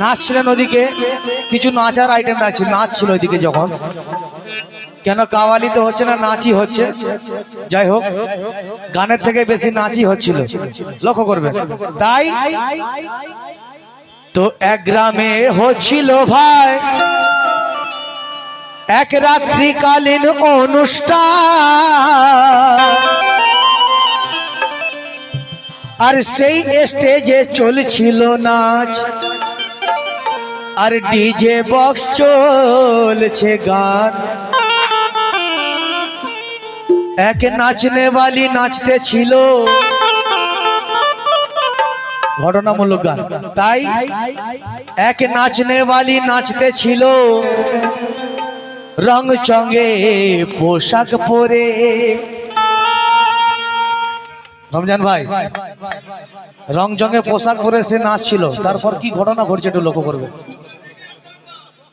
নাচছিলেন ওদিকে, কিছু নাচার আইটেম রাখছে নাচ ছিল ওইদিকে যখন। কেন কাওয়ালি তো হচ্ছে না, নাচই হচ্ছে। যাই হোক, গানের থেকে বেশি নাচই হচ্ছিল। লক্ষ্য করবেন। তাই তো এক গ্রামে হচ্ছিল ভাই, এক রাত্রিকালীন অনুষ্ঠান। আর সেই স্টেজে চলছিল নাচ। আর ডিজে বক্স চলছে গান। এক নাচনে বালি নাচতে ছিল। ঘটনামূলক গান। তাই এক নাচনে বালি নাচতে ছিল। রং চঙ্গে পোশাক পরে। রমজান ভাই রং চঙ্গে পোশাক পরে সে নাচছিল। তারপর কি ঘটনা ঘটছে একটু লক্ষ্য করবে।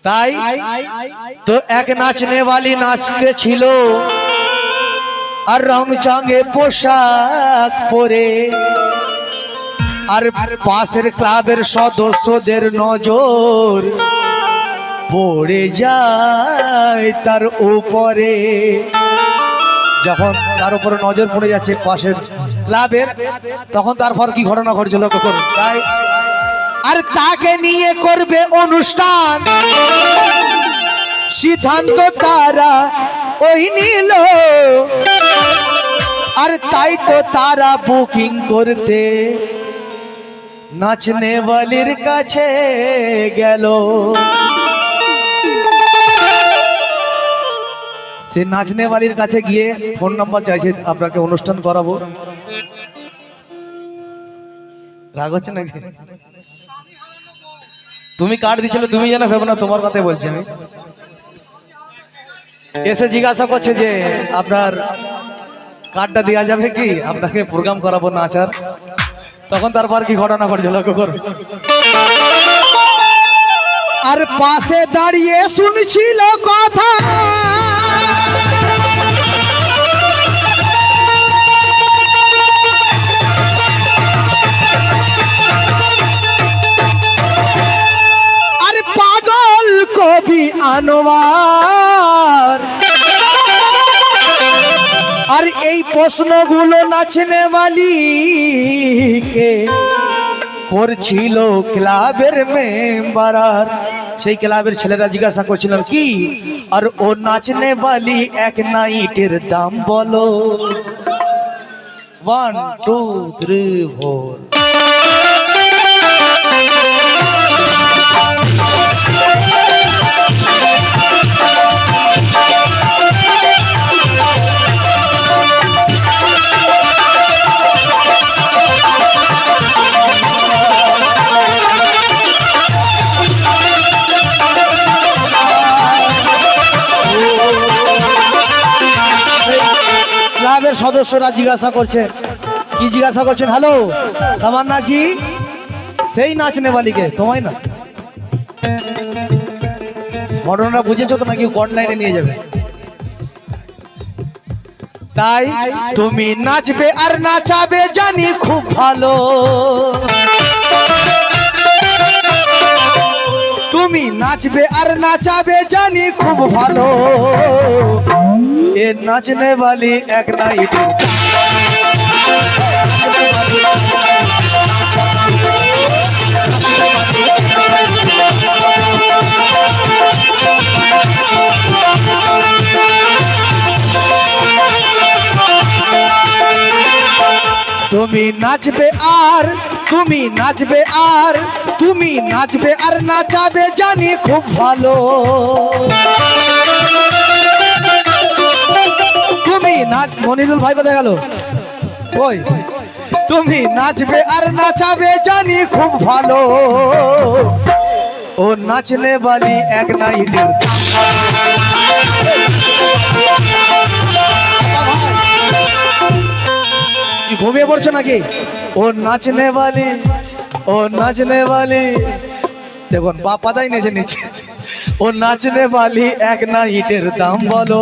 তাই তো এক নাচনে वाली নাচতে ছিল। আর রং চঙ্গে পোশাক পরে। আর পাশের ক্লাবের সদস্যদের নজর পড়ে যায় তার উপরে। যখন তার উপরে নজর পড়ে যাচ্ছে পাশের ক্লাবের তখন তারপর কি ঘটনা ঘটছে লক্ষ্য করুন তাই আর তাকে নিয়ে করবে অনুষ্ঠান। সিদ্ধান্ত তারা ওই নিল। আর তাই তো তারা বুকিং করতে নাচনে বালির কাছে গেল। সে নাচনে বালির কাছে গিয়ে ফোন নাম্বার চাইছে, আপনাকে অনুষ্ঠান করাবো। রাগ হচ্ছে নাকি? তুমি কার্ড দিচ্ছিল তুমি যেন ভেবো না, তোমার কথা বলছি আমি। এসে জিজ্ঞাসা করছে যে, আপনার কার্ডটা দেওয়া যাবে কি? আপনাকে প্রোগ্রাম করাবো নাচার তখন তারপর কি ঘটনা ঘটছে, লক্ষ্য করো। আর পাশে দাঁড়িয়ে শুনছিল কথা। আনোয়ার আর এই প্রশ্নগুলো নাচনে মালিকে করছিল ক্লাবের মেম্বার সেই ক্লাবের ছেলেরা জিজ্ঞাসা করছিলেন, কি? আর ও নাচনে বালি এক নাইটের দাম বলো। ওয়ান টু থ্রি ফোর ক্লাবের সদস্যরা জিজ্ঞাসা করছে কি জিজ্ঞাসা করছেন? হ্যালো তামান্না জি, সেই নাচনে বালিকে তোমায় না? ঘটনাটা বুঝেছ তো নাকি কোন লাইনে নিয়ে যাবে? তাই তুমি নাচবে আর নাচাবে জানি খুব ভালো। তুমি নাচবে আর নাচাবে জানি খুব ভালো। এ নাচনে वाली এক নাইট তুমি নাচবে আর তুমি নাচবে আর তুমি নাচবে আর নাচাবে জানি খুব ভালো নাচ মনিরুল ভাই কোথায় গেল ওই, তুমি নাচবে আর নাচাবে জানি খুব ভালো। ও নাচনে বালি এক নাইটের কি ঘুমিয়ে পড়ছো নাকি? ও নাচনে বালি, ও নাচনে বালি। দেখুন, পা পাতাই নেচে নিচে ও নাচনে বালি এক না ইটের দাম বলো।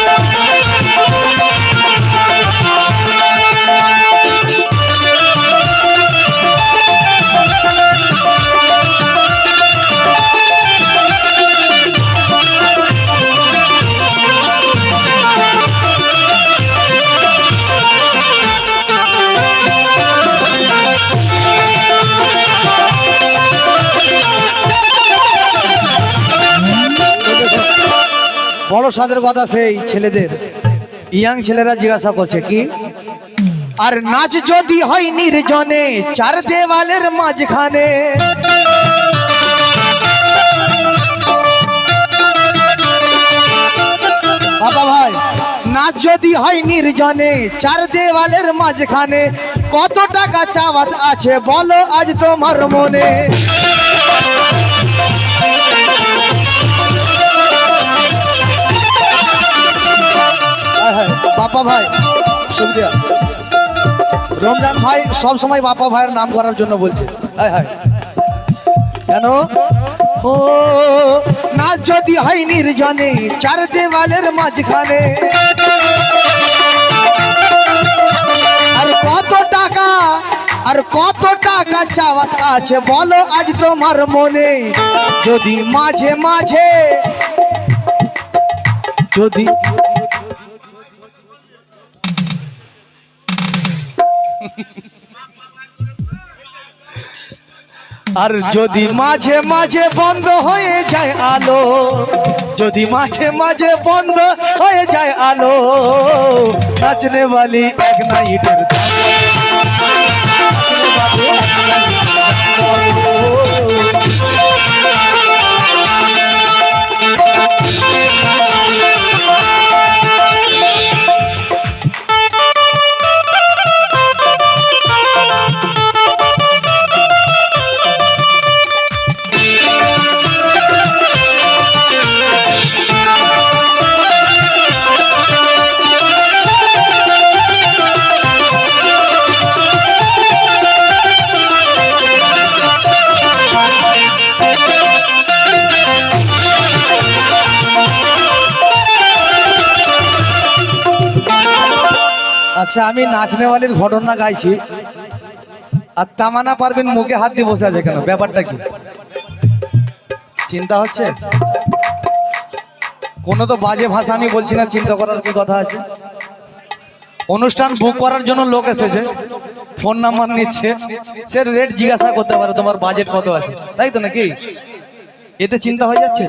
প্রসাদের কথা সেই ছেলেদের। ইয়াং ছেলেরা জিজ্ঞাসা করছে, কি? আর নাচ যদি হয় নির্জনে, চার দেওয়ালের মাঝখানে। বাবা ভাই, নাচ যদি হয় নির্জনে, চার দেওয়ালের মাঝখানে, কত টাকা চাওয়াত আছে বলো আজ তোমার মনে? বাপ্পা ভাই শুক্রিয়া রমজান ভাই সব সময় বাপ্পা ভাইয়ের নাম করার জন্য বলছে। হ্যাঁ হ্যাঁ। কেন? ও নাচ যদি হয় নির্জনে, চার দেওয়ালের মাঝখানে। আর কত টাকা, আর কত টাকা চাওয়া আছে বলো আজ তোমার মনে। যদি মাঝে মাঝে, যদি আর যদি মাঝে মাঝে বন্ধ হয়ে যায় আলো, যদি মাঝে মাঝে বন্ধ হয়ে যায় আলো, নাচনে বালি এক নাইটের আচ্ছা আমি নাচনেওয়ালির ঘটনা গাইছি। আর তামানা পারবেন মুখে হাত দিয়ে বসে আছে কেন? ব্যাপারটা কি? চিন্তা হচ্ছে? কোনো তো বাজে ভাষা আমি বলছি না, চিন্তা করার কি কথা আছে? অনুষ্ঠান বুক করার জন্য লোক এসেছে ফোন নাম্বার নিচ্ছে। সে রেট জিজ্ঞাসা করতে পারে, তোমার বাজেট কত আছে? তাই তো নাকি? এতে চিন্তা হয়ে যাচ্ছে?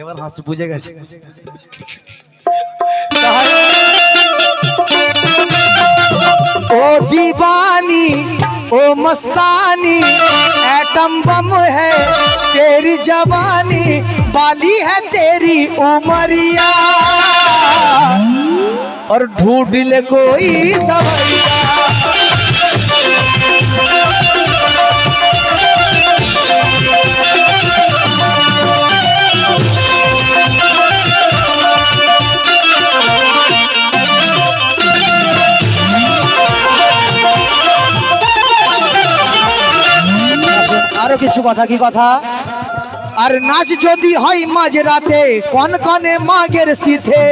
এবার হাসতে বুঝে গেছে তাহলে ओ दीवानी ओ मस्तानी एटम बम है तेरी जवानी बाली है तेरी उमरिया और ढूंढ ले कोई सवरिया আরও কিছু কথা, কি কথা? আর নাচ যদি হয় মাঝ রাতে, কন কনে মাগের শীতে?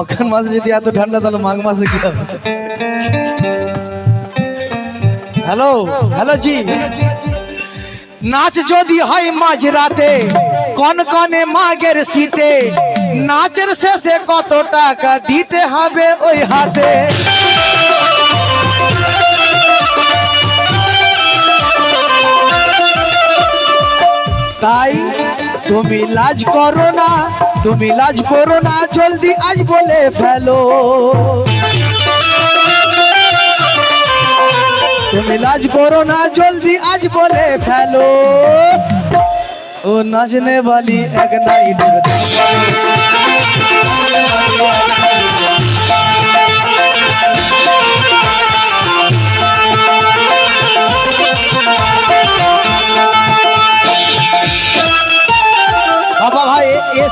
অখান মাসে যদি এত ঠান্ডা, তাহলে মাঘ মাসে কি হবে? হ্যালো হ্যালো জি। নাচ যদি হয় মাঝ রাতে, কন কনে মাগের শীতে, নাচের শেষে কত টাকা দিতে হবে ওই হাতে? তাই তুমি লাজ করো না, তুমি লাজ করো না, জলদি আজ বলে ফেলো। তুমি লাজ করো না, জলদি আজ বলে ফেলো। ও নাচনে वाली এক নাইটের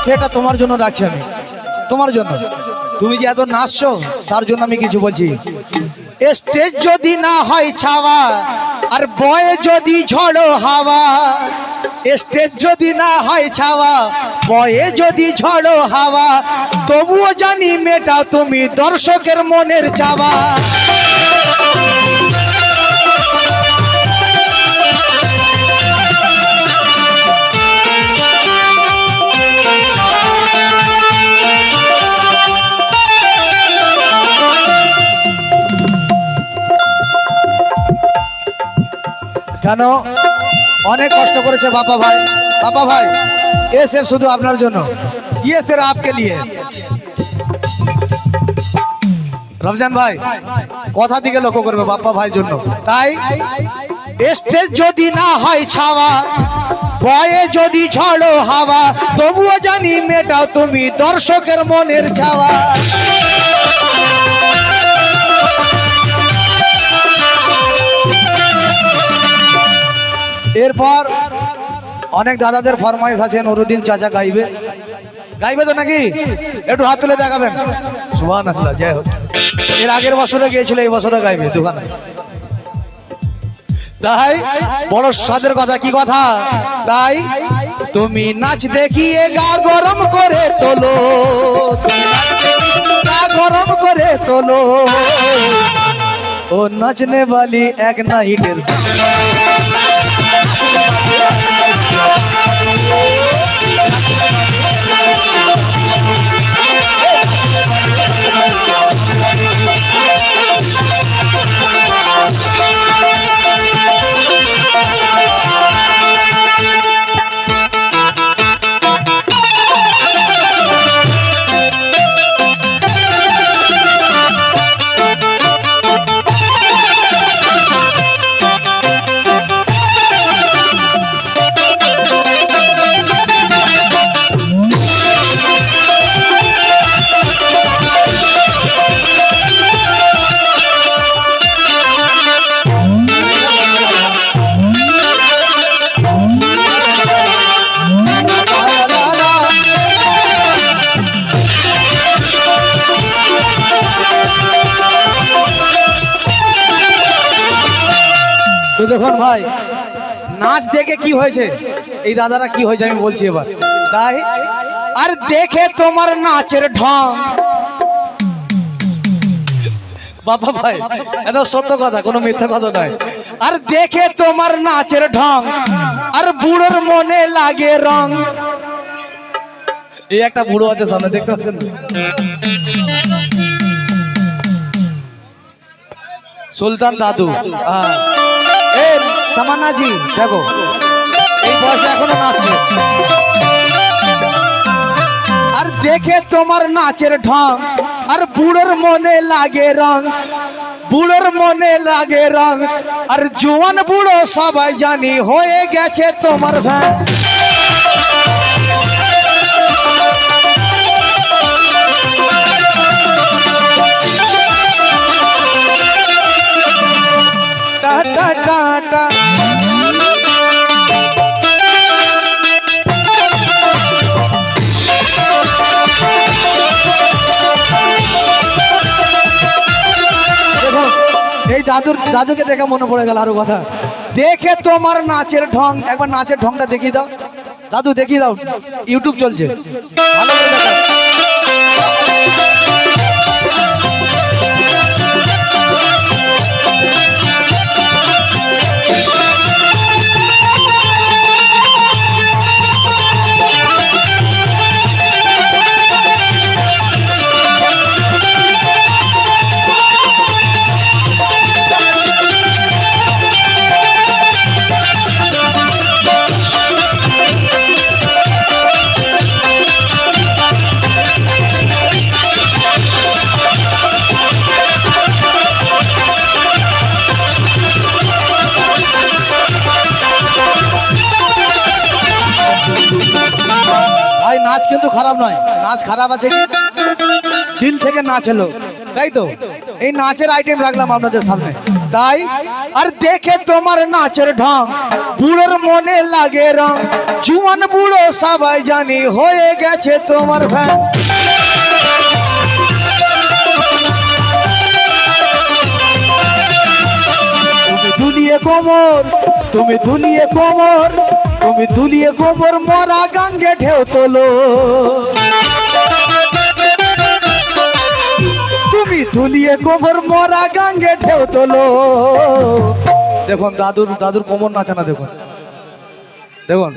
সেটা তোমার জন্য রাখছি আমি। তোমার জন্য। তুমি যে এত নাচছো, তার জন্য আমি কিছু বলছি। স্টেজ যদি না হয় ছাওয়া, আর বয়ে যদি ঝড়ো হাওয়া স্টেজ যদি না হয় ছাওয়া, বয়ে যদি ঝড়ো হাওয়া, তবুও জানি মেটা তুমি দর্শকের মনের চাওয়া। কেন? অনেক কষ্ট করেছে বাবা ভাই। বাবা ভাই, এ স্যার শুধু আপনার জন্য। ইয়ে আপকে লিয়ে রমজান ভাই, কথা দিকে লক্ষ্য করবে বাপ্পা ভাইয়ের জন্য। তাই স্টেজ যদি না হয় ছাওয়া, ভয়ে যদি ঝড়ো হাওয়া, তবুও জানি মেটাও তুমি দর্শকের মনের ছাওয়া। এরপর অনেক দাদাদের ফরমাইশ আছে, নুরুদ্দিন চাচা গাইবে। গাইবে তো নাকি? একটু হাত তুলে দেখাবেন। সুহান আল্লাহ জয় হোক। এর আগের বছরে গিয়েছিল, এই বছরে গাইবে দোকানে তাই বড় সাদের কথা, কি কথা? তাই তুমি নাচ দেখিয়ে গা গরম করে তোলো। গা গরম করে তোলো। ও নাচনে বালি এক নাইটের। তো দেখুন ভাই, নাচ দেখে কি হয়েছে? এই দাদারা কি হয়েছে আমি বলছি এবার। তাই আর দেখে তোমার নাচের ঢং। বাবা ভাই, এটা সত্য কথা, কোনো মিথ্যা কথা নয়। আর দেখে তোমার নাচের ঢং, আর বুড়োর মনে লাগে রং। এই একটা বুড়ো আছে সামনে, দেখতে পাচ্ছেন? সুলতান দাদু হ্যাঁ। তামান্না দেখো। এই বয়সে এখনও নাচছে। আর দেখে তোমার নাচের ঢং, আর বুড়োর মনে লাগে রং, বুড়োর মনে লাগে রং, আর জোয়ান বুড়ো সবাই জানি হয়ে গেছে তোমার ভ্যান টাটা টাটা দেখো দাদুর দাদুকে দেখে মনে পড়ে গেল আরও কথা। দেখে তোমার নাচের ঢং, একবার নাচের ঢংটা দেখিয়ে দাও। দাদু দেখিয়ে দাও। ইউটিউব চলছে। ভালো করে ভাই, নাচ কিন্তু খারাপ নয়। নাচ খারাপ আছে। দিল থেকে নাচ এলো। তাই তো? এই নাচের আইটেম রাখলাম আপনাদের সামনে। তাই, আর দেখে তোমার নাচের ঢং। বুড়োর মনে লাগে রং। জুয়ান বুড়ো সবাই জানি হয়ে গেছে তোমার ভ্যান তুমি দুলিয়ে কোমর, তুমি দুলিয়ে কোমর। তুমি তুলিয়ে গোবর মরা গাঙ্গে ঢেউ তোলো। তুমি তুলিয়ে গোবর মরা গাঙ্গে ঢেউ তোলো। দেখুন, দাদুর দাদুর কোমর নাচানা দেখুন। দেখুন,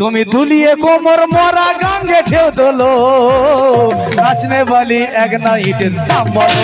তুমি দুলিয়ে কোমর মরা গাঙ্গে ঢেউ তোলো। নাচনে বালি এক না ইটের দাম বলো।